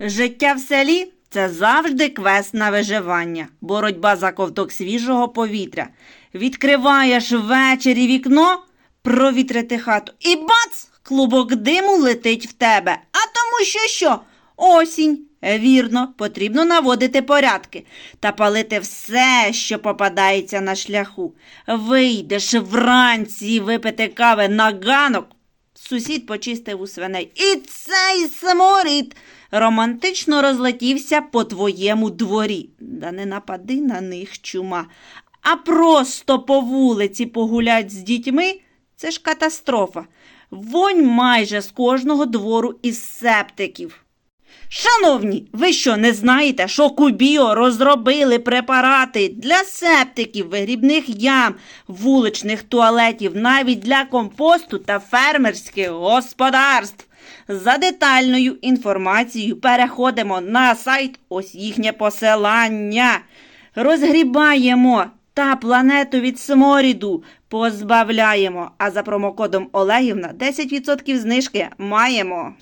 Життя в селі це завжди квест на виживання, боротьба за ковток свіжого повітря. Відкриваєш ввечері вікно, провітрити хату, і бац! Клубок диму летить в тебе. А тому що що? Осінь. Вірно, потрібно наводити порядки та палити все, що попадається на шляху. Вийдеш вранці випити кави на ганок, Сусід почистив у свиней. І цей сморід романтично розлетівся по твоєму дворі. Да не напади на них, чума. А просто по вулиці погулять з дітьми це ж катастрофа. Вонь майже з кожного двору із септиків. Шановні, ви що не знаєте, що Кубіо розробили препарати для септиків, вигрібних ям, вуличних туалетів, навіть для компосту та фермерських господарств? За детальною інформацією переходимо на сайт, ось їхнє посилання. Розгрібаємо та планету від сморіду позбавляємо. А за промокодом Олегівна 10% знижки маємо.